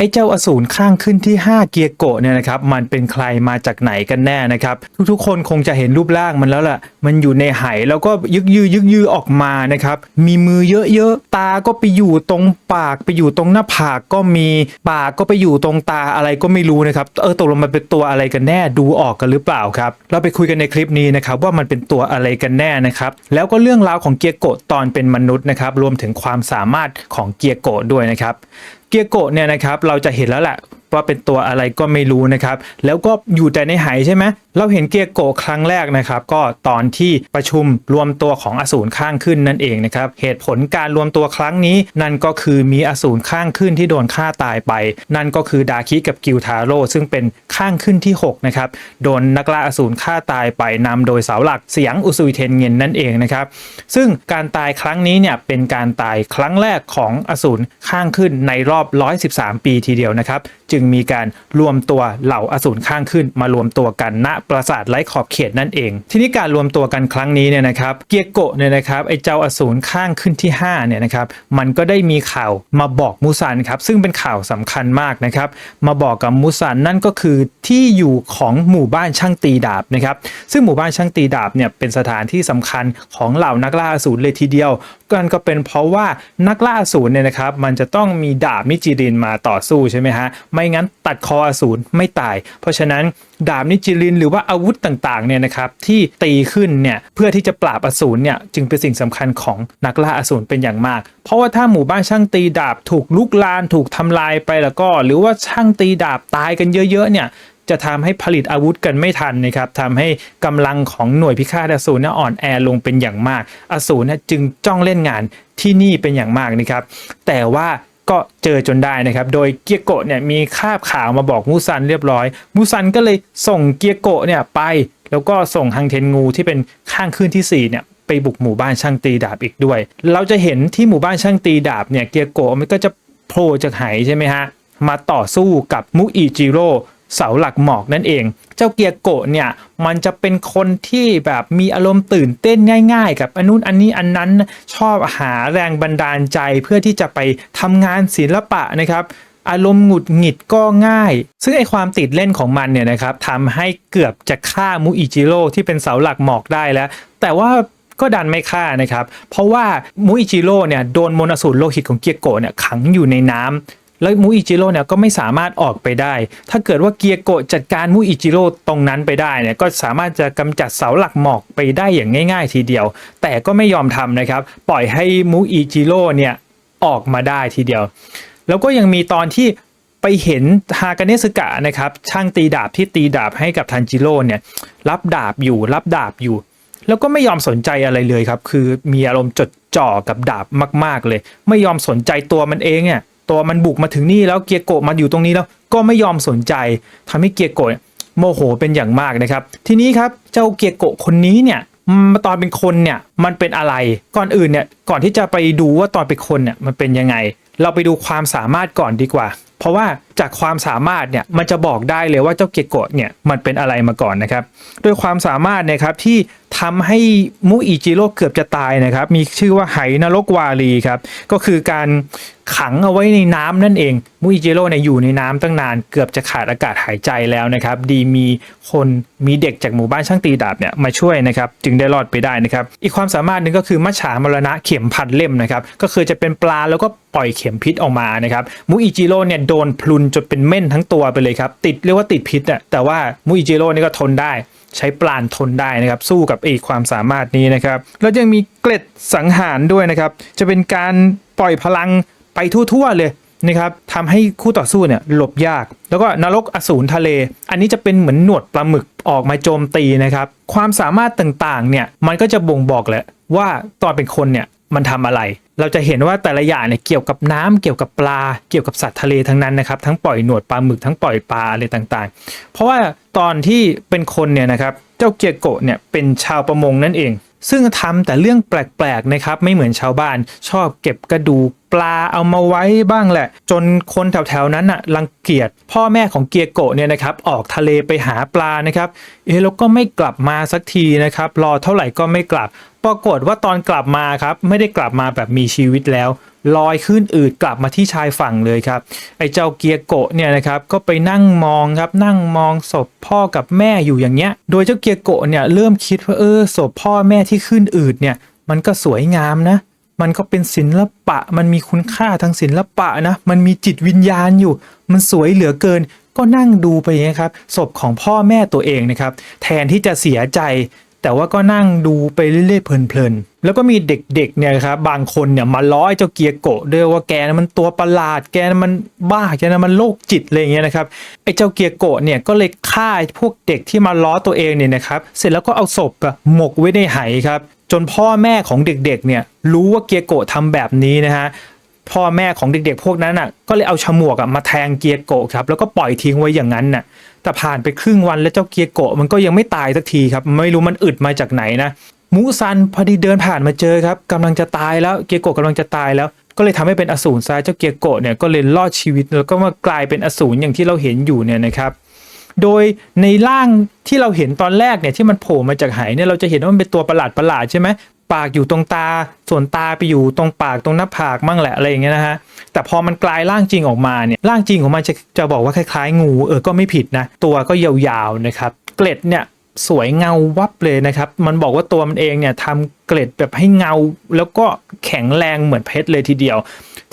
ไอ้เจ้าอสูรข้างขึ้นที่ 5 เกียร์โกะเนี่ยนะครับมันเป็นใครมาจากไหนกันแน่นะครับ ทุกๆ คนคงจะเห็นรูปร่างมันแล้วล่ะ มันอยู่ในไหแล้วก็ยึกยือยึกยือออกมานะครับ มีมือเยอะๆ ตาก็ไปอยู่ตรงปากไปอยู่ตรงหน้าผากก็มีปากก็ไปอยู่ตรงตาอะไรก็ไม่รู้นะครับเออตกลงมันเป็นตัวอะไรกันแน่ดูออกกันหรือเปล่าครับ เราไปคุยกันในคลิปนี้นะครับว่ามันเป็นตัวอะไรกันแน่นะครับแล้วก็เรื่องราวของเกียร์โกะตอนเป็นมนุษย์นะครับรวมถึงความสามารถของเกียร์โกะด้วยนะครับ เกียร์โกะเนี่ยนะครับเราจะเห็นแล้วแหละ ว่าเป็นตัวอะไรก็ไม่รู้นะครับ แล้วก็อยู่แต่ในไหใช่ไหมเราเห็นเกียร์โกครั้งแรกนะครับ ก็ตอนที่ประชุมรวมตัวของอสูรข้างขึ้นนั่นเองนะครับ เหตุผลการรวมตัวครั้งนี้ นั่นก็คือมีอสูรข้างขึ้นที่โดนฆ่าตายไป นั่นก็คือดาคิกับกิวทาโร่ซึ่งเป็นข้างขึ้นที่6นะครับโดนนักล่าอสูรฆ่าตายไปนำโดยเสาหลักเสียงอุซุยเทนเงินนั่นเองนะครับ ซึ่งการตายครั้งนี้เนี่ยเป็นการตายครั้งแรกของอสูรข้างขึ้นในรอบ 113 ปีทีเดียวนะครับ จึงมีการรวมตัวเหล่าอสูรข้างขึ้น มารวมตัวกันณปราสาทไร้ขอบเขตนั่นเอง ทีนี้การรวมตัวกันครั้งนี้เนี่ยนะครับเกียโกะเนี่ยนะครับไอเจ้าอสูรข้างขึ้นที่5เนี่ยนะครับมันก็ได้มีข่าวมาบอกมูซันครับซึ่งเป็นข่าวสำคัญมากนะครับมาบอกกับมูซันนั่นก็คือที่อยู่ของหมู่บ้านช่างตีดาบนะครับซึ่งหมู่บ้านช่างตีดาบเนี่ยเป็นสถานที่สำคัญของเหล่านักล่าอสูรเลยทีเดียวกันก็เป็นเพราะว่านักล่าอสูรเนี่ยนะครับมันจะต้องมีดาบมิจิรินมาต่อสู้ใช่ไหมฮะไม่งั้นตัดคออสูรไม่ตาย เพราะฉะนั้นดาบนิจิรินหรือว่าอาวุธต่างๆเนี่ยนะครับที่ตีขึ้นเนี่ยเพื่อที่จะปราบอสูรเนี่ยจึงเป็นสิ่งสำคัญของนักล่าอสูรเป็นอย่างมาก เพราะว่าถ้าหมู่บ้านช่างตีดาบถูกลุกลานถูกทำลายไปแล้วก็ หรือว่าช่างตีดาบตายกันเยอะๆเนี่ย จะทำให้ผลิตอาวุธกันไม่ทันนะครับทำให้กำลังของหน่วยพิฆาตอสูรเนี่ยอ่อนแอลงเป็นอย่างมาก อสูรเนี่ยจึงจ้องเล่นงานที่นี่เป็นอย่างมากนะครับ แต่ว่าก็เจอจนได้นะครับ โดยเกียโกะเนี่ยมีคาบข่าวมาบอกมูซันเรียบร้อย มูซันก็เลยส่งเกียโกะเนี่ยไป แล้วก็ส่งฮังเทนงูที่เป็นข้างขึ้นที่สี่เนี่ยไปบุกหมู่บ้านช่างตีดาบอีกด้วย เราจะเห็นที่หมู่บ้านช่างตีดาบเนี่ยเกียโกะมันก็จะโผล่จากไหใช่ไหมฮะ มาต่อสู้กับมุอิจิโร่ เสาหลักหมอกนั่นเอง เจ้าเกียร์โกะเนี่ยมันจะเป็นคนที่แบบมีอารมณ์ตื่นเต้นง่าย ๆ กับอันนู้นอันนี้อันนั้นชอบหาแรงบันดาลใจเพื่อที่จะไปทำงานศิลปะนะครับอารมณ์หงุดหงิดก็ง่าย ซึ่งไอความติดเล่นของมันเนี่ยนะครับทำให้เกือบจะฆ่ามุอิจิโร่ที่เป็นเสาหลักหมอกได้แล้ว แต่ว่าก็ดันไม่ฆ่านะครับ เพราะว่ามุอิจิโร่เนี่ยโดนมนอสูรโลหิตของเกียโกะเนี่ยขังอยู่ในน้ำ แล้วมุอิจิโร่เนี่ยก็ไม่สามารถออกไปได้ ถ้าเกิดว่าเกียโกะจัดการมุอิจิโร่ตรงนั้นไปได้เนี่ยก็สามารถจะกำจัดเสาหลักหมอกไปได้อย่างง่าย ๆ ทีเดียว แต่ก็ไม่ยอมทำนะครับ ปล่อยให้มุอิจิโร่เนี่ยออกมาได้ทีเดียว แล้วก็ยังมีตอนที่ไปเห็นฮากาเนสึกะนะครับช่างตีดาบที่ตีดาบให้กับทันจิโร่เนี่ยรับดาบอยู่รับดาบอยู่ แล้วก็ไม่ยอมสนใจอะไรเลยครับ คือมีอารมณ์จดจ่อกับดาบมาก ๆเลย ไม่ยอมสนใจตัวมันเองเนี่ย ตัวมันบุกมาถึงนี่แล้วเกียโกะมาอยู่ตรงนี้แล้วก็ไม่ยอมสนใจทำให้เกียโกะโมโหเป็นอย่างมากนะครับ ทีนี้ครับเจ้าเกียโกะคนนี้เนี่ยมาตอนเป็นคนเนี่ยมันเป็นอะไรก่อนอื่นเนี่ยก่อนที่จะไปดูว่าตอนเป็นคนเนี่ยมันเป็นยังไง เราไปดูความสามารถก่อนดีกว่า เพราะว่าจากความสามารถเนี่ยมันจะบอกได้เลยว่าเจ้าเกียโกะเนี่ยมันเป็นอะไรมาก่อนนะครับ ด้วยความสามารถนะครับที่ ทำให้มุอิจิโร่เกือบจะตายนะครับ มีชื่อว่าไหนรกวาลีครับ ก็คือการขังเอาไว้ในน้ำนั่นเอง มุอิจิโร่เนี่ยอยู่ในน้ำตั้งนานเกือบจะขาดอากาศหายใจแล้วนะครับ ดีมีคนมีเด็กจากหมู่บ้านช่างตีดาบเนี่ยมาช่วยนะครับ จึงได้รอดไปได้นะครับ อีกความสามารถหนึ่งก็คือมัจฉามรณะเข็มพันเล่มนะครับ ก็คือจะเป็นปลาแล้วก็ปล่อยเข็มพิษออกมานะครับ มุอิจิโร่เนี่ยโดนพลุนจนเป็นเม่นทั้งตัวไปเลยครับ ติดเรียกว่าติดพิษอะแต่ว่ามุอิจิโร่นี่ก็ทนได้ ใช้ปลานทนได้นะครับ สู้กับอีกความสามารถนี้นะครับ แล้วยังมีเกล็ดสังหารด้วยนะครับ จะเป็นการปล่อยพลังไปทั่วๆเลยนะครับทำให้คู่ต่อสู้เนี่ยหลบยาก แล้วก็นรกอสูรทะเล อันนี้จะเป็นเหมือนหนวดปลาหมึกออกมาโจมตีนะครับ ความสามารถต่างๆเนี่ยมันก็จะบ่งบอกแหละว่าตอนเป็นคนเนี่ย มันทำอะไร เราจะเห็นว่าแต่ละอย่างเนี่ยเกี่ยวกับน้ำเกี่ยวกับปลา เกี่ยวกับสัตว์ทะเลทั้งนั้นนะครับทั้งปล่อยหนวดปลาหมึกทั้งปล่อยปลาอะไรต่างๆ เพราะว่าตอนที่เป็นคนเนี่ยนะครับเจ้าเกียโกะเนี่ยเป็นชาวประมงนั่นเอง ซึ่งทำแต่เรื่องแปลกๆนะครับไม่เหมือนชาวบ้าน ชอบเก็บกระดูกปลาเอามาไว้บ้างแหละ จนคนแถวๆนั้นน่ะรังเกียจพ่อแม่ของเกียโกะเนี่ยนะครับออกทะเลไปหาปลานะครับเอ๊แล้วก็ไม่กลับมาสักทีนะครับรอเท่าไหร่ก็ไม่กลับ ปรากฏว่าตอนกลับมาครับไม่ได้กลับมาแบบมีชีวิตแล้ว ลอยขึ้นอืดกลับมาที่ชายฝั่งเลยครับ ไอ้เจ้าเกียโกะเนี่ยนะครับก็ไปนั่งมองครับนั่งมองศพพ่อกับแม่อยู่อย่างเงี้ย โดยเจ้าเกียโกะเนี่ยเริ่มคิดว่าเออศพพ่อแม่ที่ขึ้นอืดเนี่ยมันก็สวยงามนะ มันก็เป็นศิลปะ มันมีคุณค่าทางศิลปะนะ มันมีจิตวิญญาณอยู่ มันสวยเหลือเกิน ก็นั่งดูไปอย่างเงี้ยครับ ศพของพ่อแม่ตัวเองนะครับ แทนที่จะเสียใจ แต่ว่าก็นั่งดูไปเรื่อยๆเพลินๆแล้วก็มีเด็กๆเนี่ยครับบางคนเนี่ยมาล้อไอ้เจ้าเกียร์โกะด้วยว่าแกนะมันตัวประหลาดแกนะมันบ้าแกนะมันโรคจิตอะไรเงี้ยนะครับไอ้เจ้าเกียร์โกะเนี่ยก็เลยฆ่าพวกเด็กที่มาล้อตัวเองเนี่ยนะครับเสร็จแล้วก็เอาศพอะหมกไว้ในไหครับจนพ่อแม่ของเด็กๆเนี่ยรู้ว่าเกียร์โกะทำแบบนี้นะฮะ พ่อแม่ของเด็กๆ พวกนั้นน่ะก็เลยเอาฉมวกอะมาแทงเกียร์โกะครับแล้วก็ปล่อยทิ้งไว้อย่างนั้นน่ะแต่ผ่านไปครึ่งวันแล้วเจ้าเกียร์โกะมันก็ยังไม่ตายสักทีครับ ไม่รู้มันอึดมาจากไหนนะมูซันพอดีเดินผ่านมาเจอครับกำลังจะตายแล้วเกียร์โกะกำลังจะตายแล้ว ก็เลยทำให้เป็นอสูรซะเจ้าเกียร์โกะเนี่ยก็เลยรอดชีวิตแล้วก็มากลายเป็นอสูรอย่างที่เราเห็นอยู่เนี่ยนะครับโดยในร่างที่เราเห็นตอนแรกเนี่ยที่มันโผล่มาจากไหเนี่ยเราจะเห็นว่ามันเป็นตัวประหลาดประหลาดๆใช่ไหม ปากอยู่ตรงตา ส่วนตาไปอยู่ตรงปากตรงหน้าผากมั่งแหละอะไรอย่างเงี้ยนะฮะแต่พอมันกลายร่างจริงออกมาเนี่ยร่างจริงของมันจะจะบอกว่าคล้ายๆ งูเออก็ไม่ผิดนะ ตัวก็ยาวๆนะครับเกล็ดเนี่ยสวยเงาวับเลยนะครับ มันบอกว่าตัวมันเองเนี่ยทำเกล็ดแบบให้เงา แล้วก็แข็งแรงเหมือนเพชรเลยทีเดียว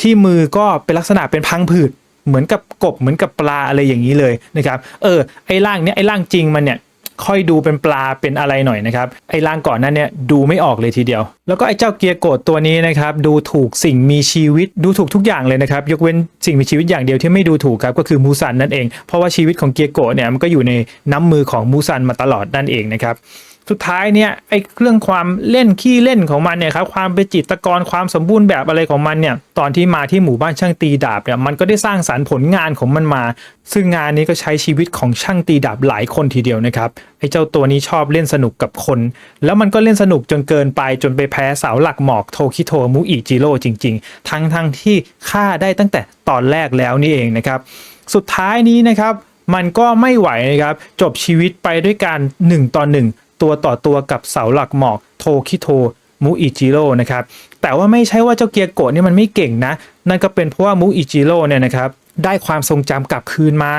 ที่มือก็เป็นลักษณะเป็นพังผืดเหมือนกับกบเหมือนกับปลาอะไรอย่างนี้เลยนะครับ เออไอ้ร่างเนี้ยไอ้ร่างจริงมันเนี่ย ค่อยดูเป็นปลาเป็นอะไรหน่อยนะครับไอ้ร่างก่อนนั้นเนี่ยดูไม่ออกเลยทีเดียว แล้วก็ไอ้เจ้าเกียร์โกดตัวนี้นะครับดูถูกสิ่งมีชีวิตดูถูกทุกอย่างเลยนะครับยกเว้นสิ่งมีชีวิตอย่างเดียวที่ไม่ดูถูกครับก็คือมูซันนั่นเองเพราะว่าชีวิตของเกียร์โกดเนี่ยมันก็อยู่ในน้ำมือของมูซันมาตลอดนั่นเองนะครับ สุดท้ายเนี่ยไอ้เรื่องความเล่นขี้เล่นของมันเนี่ยครับความเป็นจิตกรความสมบูรณ์แบบอะไรของมันเนี่ยตอนที่มาที่หมู่บ้านช่างตีดาบเนี่ยมันก็ได้สร้างสารรค์ผลงานของมันมา ซึ่งงานนี้ก็ใช้ชีวิตของช่างตีดาบหลายคนทีเดียวนะครับไอ้เจ้าตัวนี้ชอบเล่นสนุกกับคน แล้วมันก็เล่นสนุกจนเกินไปจนไปแพ้เสาหลักหมอกโทคิโทมุอิจิโร่จริง ๆ ทั้งทั้งที่ฆ่าได้ตั้งแต่ตอนแรกแล้วนี่เองนะครับสุดท้ายนี้นะครับมันก็ไม่ไหวนะครับจบชีวิตไปด้วยการ1ต่อ1 ตัวต่อตัวกับเสาหลักหมอกโทคิโทมุอิจิโร่นะครับแต่ว่าไม่ใช่ว่าเจ้าเกียร์โกะนี่มันไม่เก่งนะ นั่นก็เป็นเพราะว่ามุอิจิโร่เนี่ยนะครับได้ความทรงจำกลับคืนมา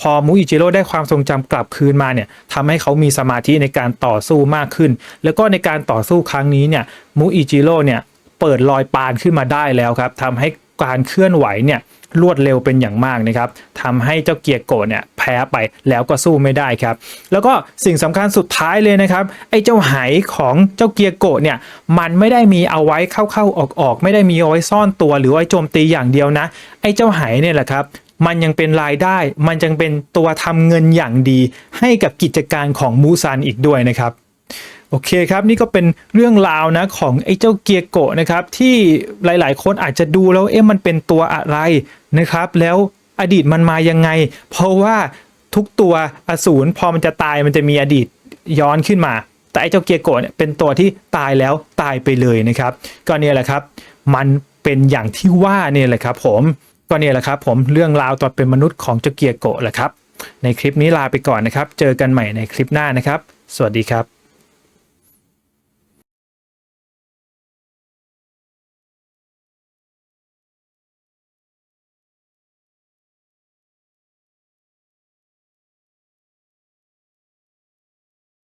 พอมุอิจิโร่ได้ความทรงจำกลับคืนมาเนี่ยทำให้เขามีสมาธิในการต่อสู้มากขึ้น แล้วก็ในการต่อสู้ครั้งนี้เนี่ยมุอิจิโร่เนี่ยเปิดรอยปานขึ้นมาได้แล้วครับทำให้การเคลื่อนไหวเนี่ย รวดเร็วเป็นอย่างมากนะครับทำให้เจ้าเกียร์โกะเนี่ยแพ้ไปแล้วก็สู้ไม่ได้ครับ แล้วก็สิ่งสำคัญสุดท้ายเลยนะครับไอ้เจ้าไหของเจ้าเกียร์โกะเนี่ยมันไม่ได้มีเอาไว้เข้าๆออกๆ ไม่ได้มีเอาไว้ซ่อนตัวหรือไว้โจมตีอย่างเดียวนะ ไอ้เจ้าไหเนี่ยแหละครับมันยังเป็นรายได้ มันยังเป็นตัวทำเงินอย่างดี ให้กับกิจการของมูซันอีกด้วยนะครับ โอเคครับ นี่ก็เป็นเรื่องราวนะของไอ้เจ้าเกียร์โกะนะครับ ที่หลายๆ คนอาจจะดูแล้วเอ๊ะมันเป็นตัวอะไร นะครับ แล้วอดีตมันมายังไง เพราะว่าทุกตัวอสูรพอมันจะตายมันจะมีอดีตย้อนขึ้นมา แต่ไอ้เจ้าเกียโกะเนี่ยเป็นตัวที่ตายแล้วตายไปเลยนะครับ ก็เนี่ยแหละครับ มันเป็นอย่างที่ว่าเนี่ยแหละครับ ผมก็เนี่ยแหละครับผมเรื่องราวตอนเป็นมนุษย์ของเจ้าเกียโกะแหละครับ ในคลิปนี้ลาไปก่อนนะครับ เจอกันใหม่ในคลิปหน้านะครับ สวัสดีครับ